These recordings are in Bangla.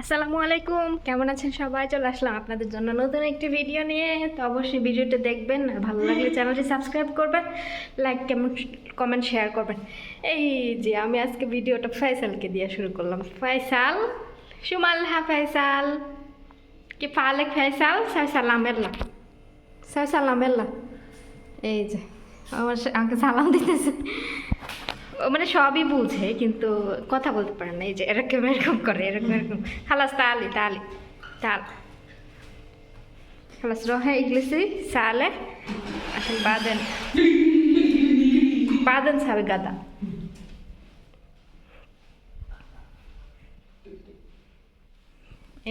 আসসালামু আলাইকুম কেমন আছেন সবাই? চলে আসলাম আপনাদের জন্য নতুন একটি ভিডিও নিয়ে। তো অবশ্যই ভিডিওটা দেখবেন, আর ভালো লাগলে চ্যানেলটি সাবস্ক্রাইব করবেন লাইক কেমন কমেন্ট শেয়ার করবেন। এই যে আমি আজকে ভিডিওটা ফয়সালকে দিয়ে শুরু করলাম। ফয়সাল সুমাল হা ফয়সাল কি ফালেক ফয়সাল সালাম এল্লা সালাম এল্লা এই যে, আমার আমাকে সালাম দিতেছে। মানে সবই বুঝে কিন্তু কথা বলতে পারে না। এই যে এরকম এরকম করে এরকম এরকম। খালাস তালি তালি তাল। খালাস রহে ইংলিশে সালে আসলে বাদেন। বাদেন সাবে গাদা।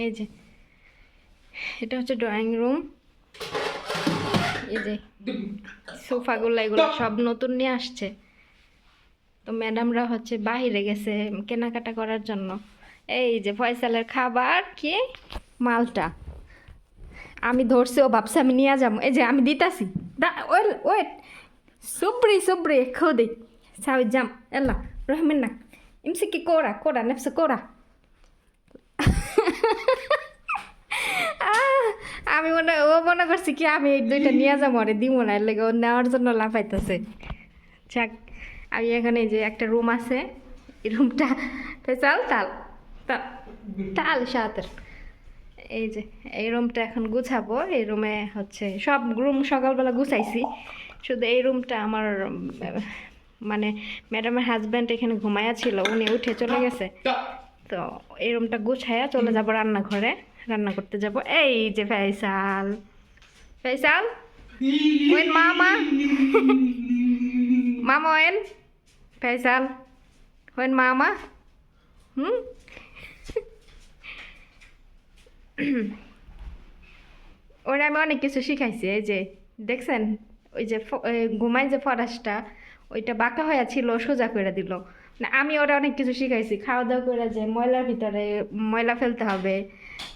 এই যে এটা হচ্ছে ড্রয়িং রুম এই যে সোফাগুলো এগুলো সব নতুন নিয়ে আসছে। তো ম্যাডামরা হচ্ছে বাহিরে গেছে কেনাকাটা করার জন্য। এই যে ফয়সালের খাবার কি? মালটা। আমি ধরছি, ও ভাবছি আমি নিয়ে যাব। এই যে আমি দিতাছি। দা, ওয়েল, ওয়েট। সুব্রি সুব্রি খোদি। সাউই জাম, এল্লা রহমিন না ইমসিকি কোরা কোরা, নেপসে কোরা? আমি মনে, ও মনে করছি কি আমি এই দুইটা নিয়ে যাব আরে দিব না। এর লেগে ও নেওয়ার জন্য লাফাইতেছে। যাক আমি এখানে এই যে একটা রুম আছে এই রুমটা ফেসাল তাল তাল সাতের এই যে এই রুমটা এখন গুছাবো এই রুমে হচ্ছে সব রুম সকালবেলা গুছাইছি শুধু এই রুমটা আমার মানে ম্যাডামের হাজব্যান্ড এখানে ঘুমায়া ছিল উনি উঠে চলে গেছে তো এই রুমটা গুছাইয়া চলে যাব রান্নাঘরে রান্না করতে যাব এই যে ফেসাল ফেসাল ওয়েন মামা মামা ওয়েন ফেসাল ওয়েন মামা হুম ওরা আমি অনেক কিছু শিখাইছি, এই যে দেখছেন, ওই যে ঘুমাই যে ফরাসটা, ওইটা বাঁকা হয়ে ছিল, সোজা করে দিল। মানে আমি ওরা অনেক কিছু শিখাইছি খাওয়া দাওয়া করে যে ময়লার ভিতরে ময়লা ফেলতে হবে,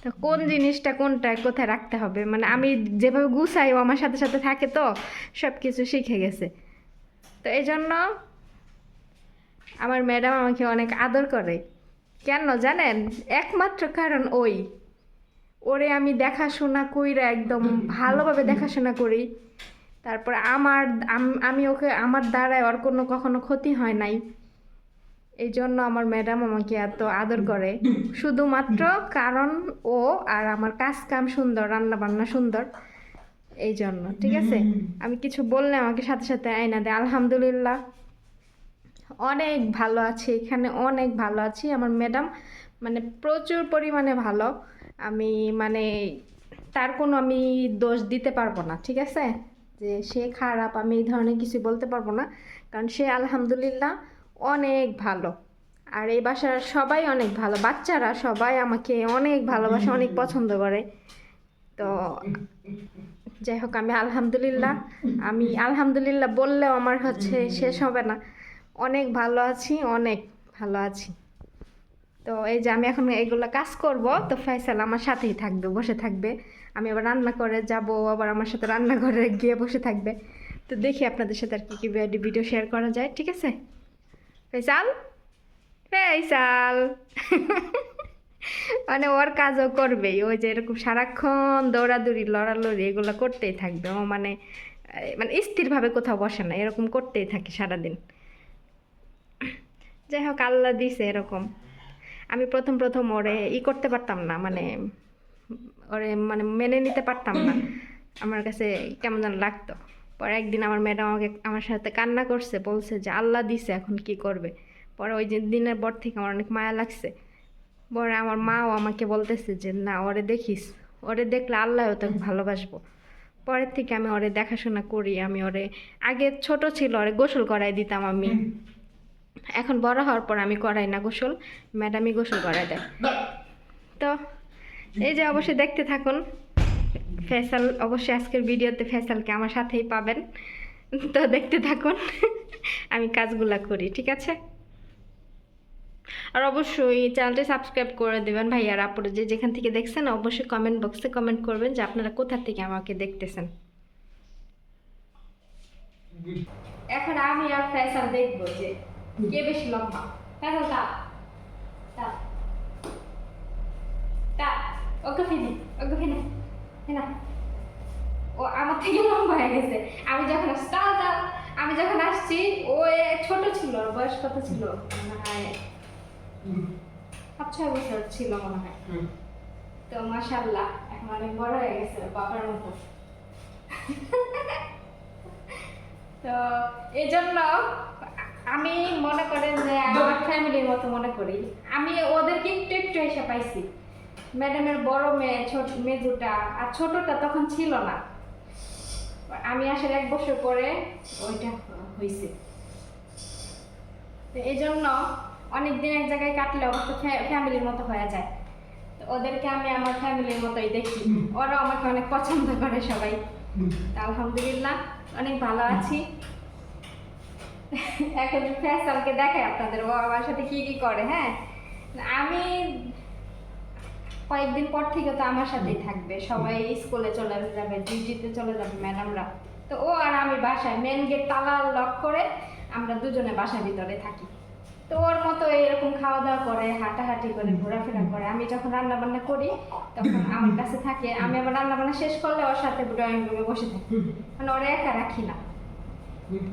তো কোন জিনিসটা কোনটা কোথায় রাখতে হবে? মানে আমি যেভাবে গুছাই ও আমার সাথে সাথে থাকে তো সব কিছু শিখে গেছে। তো এই জন্য আমার ম্যাডাম আমাকে অনেক আদর করে। কেন জানেন? একমাত্র কারণ ওই। ওরে আমি দেখাশোনা কইরা একদম ভালোভাবে দেখাশোনা করি। তারপর আমার আম- ওকে আমার দ্বারায় ওর কোনো কখনো ক্ষতি হয় নাই। এই জন্য আমার ম্যাডাম আমাকে এত আদর করে। শুধুমাত্র কারণ ও আর আমার কাজ কাম সুন্দর রান্না বান্না সুন্দর। এই জন্য ঠিক আছে? আমি কিছু বললে আমাকে সাথে সাথে আয়না দেয়। আলহামদুলিল্লাহ। অনেক ভালো আছি, এখানে অনেক ভালো আছি। আমার ম্যাডাম মানে প্রচুর পরিমাণে ভালো। আমি মানে তার কোনো আমি দোষ দিতে পারব না, ঠিক আছে? যে সে খারাপ, আমি এই ধরনের কিছু বলতে পারব না। কারণ সে আলহামদুলিল্লাহ অনেক ভালো। আর এই বাসার সবাই অনেক ভালো। বাচ্চারা সবাই আমাকে অনেক ভালোবাসে, অনেক পছন্দ করে। তো যাই হোক, আমি আলহামদুলিল্লাহ আমি আলহামদুলিল্লাহ বললেও আমার হচ্ছে শেষ হবে না। অনেক ভালো আছি, অনেক ভালো আছি। তো এই যে আমি এখন এগুলো কাজ করব, তো ফয়সাল আমার সাথেই থাকবে, বসে থাকবে। আমি আবার রান্না করে যাব, আবার আমার সাথে রান্নাঘরে গিয়ে বসে থাকবে। তো দেখি আপনাদের সাথে আর কি কী ভিডিও শেয়ার করা যায়, ঠিক আছে? ফয়সাল? ফয়সাল! মানে ওর কাজও করবেই, ওই যে এরকম সারাক্ষণ দৌড়াদৌড়ি, লড়ালড়ি এগুলো করতেই থাকবে। ও মানে মানে স্থিরভাবে কোথাও বসে না, এরকম করতেই থাকে সারাদিন। যাই হোক আল্লাহ দিছে এরকম। আমি প্রথম প্রথম ওরে ই করতে পারতাম না মানে ওরে মানে মেনে নিতে পারতাম না। আমার কাছে কেমন যেন লাগতো। পরে একদিন আমার ম্যাডাম আমাকে, আমার সাথে কান্না করছে, বলছে যে আল্লাহ দিছে, এখন কি করবে? পরে ওই দিনের পর থেকে আমার অনেক মায়া লাগছে। পরে আমার মাও আমাকে বলতেছে যে, না, ওরে দেখিস। ওরে দেখলে আল্লাহও তোকে ভালোবাসবো। পরের থেকে আমি ওরে দেখাশোনা করি, আমি ওরে আগে ছোট ছিল, ওরে গোসল করাই দিতাম আমি। এখন বড় হওয়ার পর আমি করাই না গোসল, ম্যাডামই গোসল করাই দেয়। তো এই যে অবশ্যই দেখতে থাকুন, ফেসাল, অবশ্যই আজকের ভিডিওতে ফেসালকে আমার সাথেই পাবেন। তো দেখতে থাকুন, আমি কাজগুলা করি, ঠিক আছে? আর অবশ্যই চ্যানেলটি সাবস্ক্রাইব করে দেবেন ভাইয়ার আপুরে যে যেখান থেকে দেখছেন, অবশ্যই কমেন্ট বক্সে কমেন্ট করবেন যে আপনারা কোথা থেকে আমাকে দেখতেছেন। এখন আমি আর ফেসাল দেখব যে কে বেশি লম্বা। ফেসাল তা তা। ওকে ওকে ও আমার থেকে লম্বা হয়ে গেছে। আমি যখন আমি যখন আসছি ও ছোট ছিল বয়স কত ছিল? মনে হয় পাঁচ ছয় বছর ছিল মনে হয়। তো মাশাল্লাহ এখন অনেক বড় হয়ে গেছে বাবার মতো। তো এই জন্য আমি মনে করেন যে আমার ফ্যামিলির মতো মনে করি। আমি ওদেরকে একটু একটু এসে পাইছি। ম্যাডামের বড় মেয়ে ছোট মেজুটা আর ছোটটা তখন ছিল না। আমি আসার এক বছর পরে ওইটা হয়েছে তো এই জন্য অনেকদিন এক জায়গায় কাটলে অবশ্য ফ্যামিলির মতো হয়ে যায়। তো ওদেরকে আমি আমার ফ্যামিলির মতোই দেখি। ওরা আমাকে অনেক পছন্দ করে সবাই। আলহামদুলিল্লাহ অনেক ভালো আছি। এখন ফ্যাসালকে দেখাই আপনাদের আমার সাথে কি কি করে হ্যাঁ? আমি কয়েকদিন পর থেকে তো আমার সাথেই থাকবে, সবাই স্কুলে চলে যাবে ডিউটিতে চলে যাবে ম্যাডামরা। তো ও আর আমি বাসায় মেন গেট তালা লক করে আমরা দুজনে বাসার ভিতরে থাকি। তো ওর মতো এরকম খাওয়া দাওয়া করে, হাঁটাহাঁটি করে, ঘোরাফেরা করে, আমি যখন রান্না বান্না করি, তখন আমার কাছে থাকে, আমি আবার রান্না বান্না শেষ করলে ওর সাথে ড্রয়িং রুমে বসে থাকি। মানে ওরা একা রাখি না।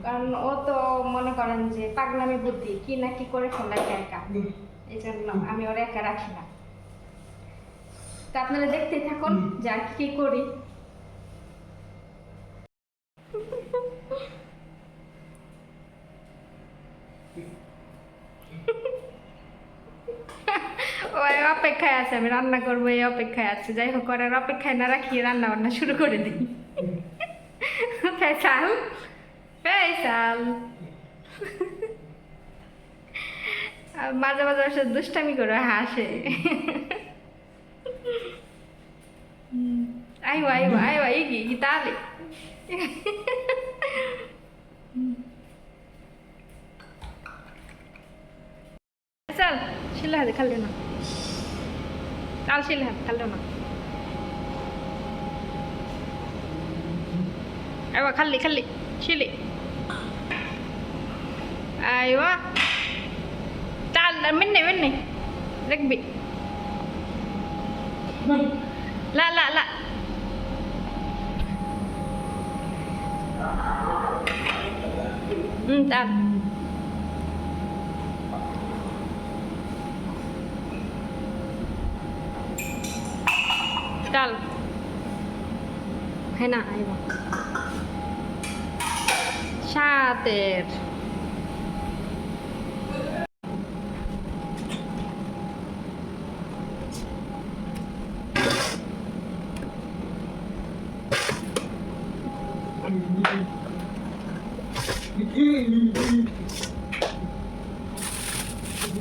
কারণ ও তো মনে করেন যে পাগলামি বুদ্ধি কি না কি করে ফেলাই একা। এই জন্য আমি ওরা একা রাখি না। তো আপনারা দেখতেই থাকুন যে আর কি করি। ওই অপেক্ষায় আছে আমি রান্না করব এই অপেক্ষায় আছে। যাই হোক করার অপেক্ষায় না রাখিয়ে রান্না বান্না শুরু করে দিই। ফেসাল। ফেসাল। মাঝে মাঝে আসে দুষ্টামি করে হাসে। আইও আইও আইও এই কি গীতালি চল শিলা হাতে খালে না চাল শিলা হাতে খালে না আইবা খাল্লি খাল্লি শিলি। أيوه. تعال مني مني. ركبي. لا لا لا. أمم، تعال. تعال. هنا أيوه. شاطر.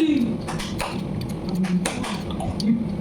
Thank you.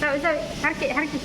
rồi rồi hát kệ hát kệ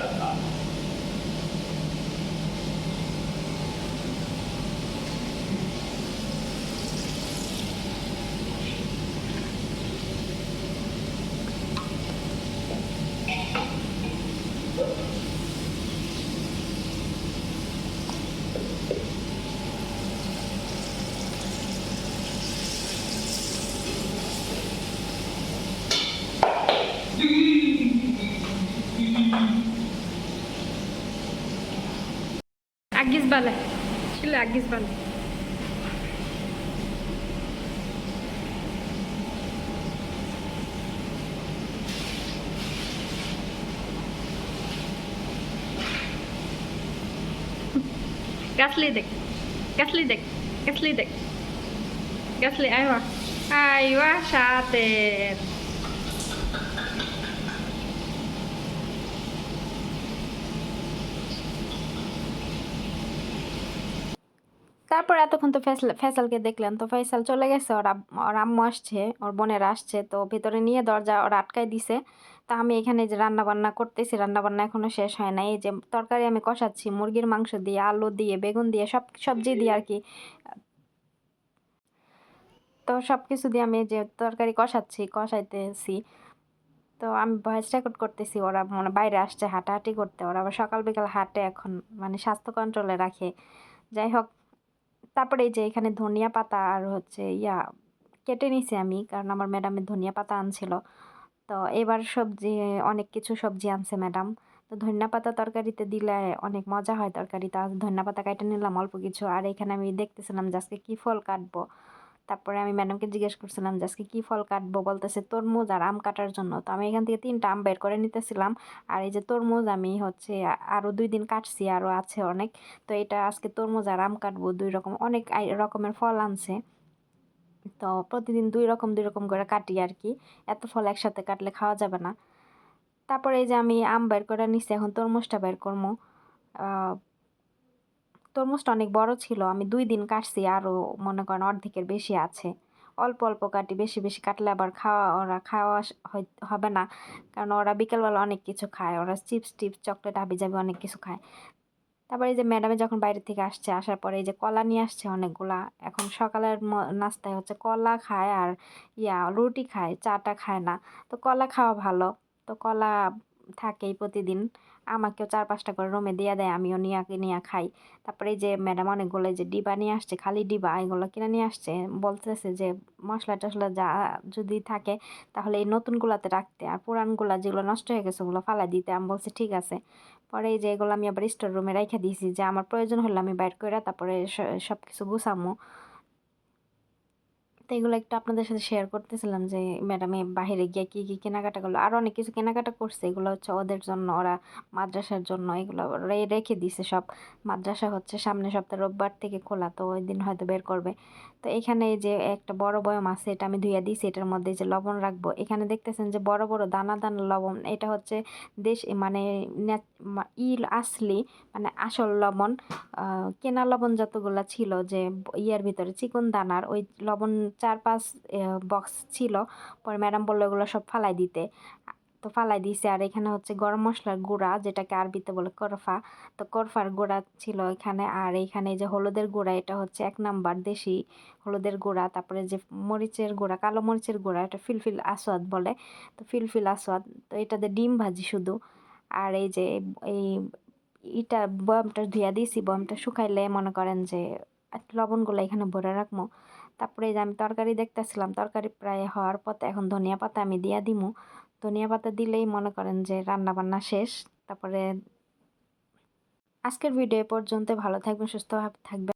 した。ん बाला शिले आगीच बाला कसली देख कसली देख कसली देख कसली aywa aywa शातिर তারপর এতক্ষণ তো ফেসল, ফেসালকে দেখলেন, তো ফেসাল চলে গেছে, ওর ওর আম্মু আসছে, ওর বোনের আসছে, তো ভেতরে নিয়ে দরজা ওরা আটকাই দিছে। তা আমি এখানে যে রান্না বান্না করতেছি রান্না বান্না এখনও শেষ হয় নাই। এই যে তরকারি আমি কষাচ্ছি, মুরগির মাংস দিয়ে, আলু দিয়ে, বেগুন দিয়ে, সব সবজি দিয়ে আর কি। তো সব কিছু দিয়ে আমি যে তরকারি কষাচ্ছি, কষাইতেছি। তো আমি ভয়েস রেকর্ড করতেছি, ওরা মানে বাইরে আসছে হাঁটাহাঁটি করতে। ওরা আবার সকাল বিকাল হাঁটে এখন মানে স্বাস্থ্য কন্ট্রোলে রাখে। যাই হোক তারপরে এই যে এখানে ধনিয়া পাতা আর হচ্ছে ইয়া কেটে নিছি আমি, কারণ আমার ম্যাডামের ধনিয়া পাতা আনছিল। তো এবার সবজি, অনেক কিছু সবজি আনছে ম্যাডাম। তো ধনিয়া পাতা তরকারিতে দিলে অনেক মজা হয় তরকারিতে। আজ ধনিয়া পাতা কেটে নিলাম অল্প কিছু। আর এখানে আমি দেখতেছিলাম যে আজকে কী ফল কাটবো। তারপরে আমি ম্যাডামকে জিজ্ঞেস করছিলাম যে, আজকে কী ফল কাটবো? বলতেছে, তরমুজ আর আম কাটার জন্য। তো আমি এখান থেকে তিনটা আম বের করে নিতেছিলাম। আর এই যে তরমুজ আমি হচ্ছে আরও দুই দিন কাটছি আরও আছে অনেক। তো এটা আজকে তরমুজ আর আম কাটবো, দুই রকম, অনেক রকমের ফল আনছে। তো প্রতিদিন দুই রকম দুই রকম করে কাটি আর কি। এত ফল একসাথে কাটলে খাওয়া যাবে না। তারপরে এই যে আমি আম বের করে নিচ্ছি এখন তরমুজটা বের করব তরমুজটা অনেক বড় ছিল। আমি দুই দিন কাটছি, আরও মনে করেন অর্ধেকের বেশি আছে। অল্প অল্প কাটি, বেশি বেশি কাটলে আবার খাওয়া, ওরা খাওয়া হবে না। কারণ ওরা বিকেলবেলা অনেক কিছু খায়, ওরা চিপস, টিপস, চকলেট হাবি যাবে অনেক কিছু খায়। তারপরে এই যে ম্যাডামে যখন বাইরে থেকে আসছে, আসার পরে এই যে কলা নিয়ে আসছে অনেকগুলা, এখন সকালের নাস্তায় হচ্ছে কলা খায় আর ইয়া, রুটি খায়, চাটা খায় না। তো কলা খাওয়া ভালো। তো কলা থাকেই প্রতিদিন। আমাকেও চার পাঁচটা করে রুমে দিয়ে দেয়, আমিও নিয়ে নিয়ে খাই। তারপরে যে ম্যাডাম অনেকগুলো যে ডিবা নিয়ে আসছে, খালি ডিবা, এগুলো কিনে নিয়ে আসছে, বলতেছে যে মশলা টশলা যা যদি থাকে তাহলে এই নতুনগুলাতে রাখতে। আর পুরানগুলা যেগুলো নষ্ট হয়ে গেছে ওগুলো ফালাই দিতে। আমি বলছি, ঠিক আছে। পরে যে এগুলো আমি আবার স্টোর রুমে রেখে দিয়েছি যে আমার প্রয়োজন হলে আমি বাইর করে তারপরে সব কিছু গুছামো। তো এগুলো একটু আপনাদের সাথে শেয়ার করতেছিলাম যে ম্যাডামে বাইরে গিয়ে কী কী কেনাকাটা করল? আরও অনেক কিছু কেনাকাটা করছে। এগুলো হচ্ছে ওদের জন্য, ওরা মাদ্রাসার জন্য এগুলো রেখে দিছে সব। মাদ্রাসা হচ্ছে সামনে সপ্তাহে রোববার থেকে খোলা, তো ওই দিন হয়তো বের করবে। তো এখানে এই যে একটা বড় বয়ম আছে, এটা আমি ধুইয়া দিয়েছি এটার মধ্যে যে লবণ রাখব। এখানে দেখতেছেন যে বড় বড় দানা দানা লবণ, এটা হচ্ছে দেশ মানে ইল আসলি মানে আসল লবণ। কেনা লবণ যতগুলা ছিল যে ইয়ার ভিতরে চিকন দানার, ওই লবণ চার পাঁচ বক্স ছিল। পরে ম্যাডাম বলল এগুলো সব ফালাই দিতে। তো ফালাই দিয়েছি। আর এখানে হচ্ছে গরম মশলার গুঁড়া, যেটাকে আরবিতে বলে করফা। তো করফার গুঁড়া ছিল এখানে। আর এইখানে এই যে হলুদের গুঁড়া, এটা হচ্ছে এক নাম্বার দেশি হলুদের গুঁড়া। তারপরে যে মরিচের গুঁড়া, কালো মরিচের গুঁড়া, এটা ফিলফিল আসওয়াদ বলে। তো ফিলফিল আসওয়াদ, তো এটাতে ডিম ভাজি শুধু। আর এই যে এই ইটা বয়ামটা ধুয়া দিয়েছি, বয়ামটা শুকাইলে মনে করেন যে লবণগুলো এখানে ভরে রাখব তারপরে যে আমি তরকারি দেখতেছিলাম, তরকারি প্রায় হওয়ার পথে এখন ধনিয়া পাতা আমি দিয়া দিমু। ধনিয়া পাতা দিলেই মনে করেন যে রান্না বান্না শেষ। তারপরে আজকের ভিডিও পর্যন্ত ভালো থাকবেন সুস্থ থাকবেন।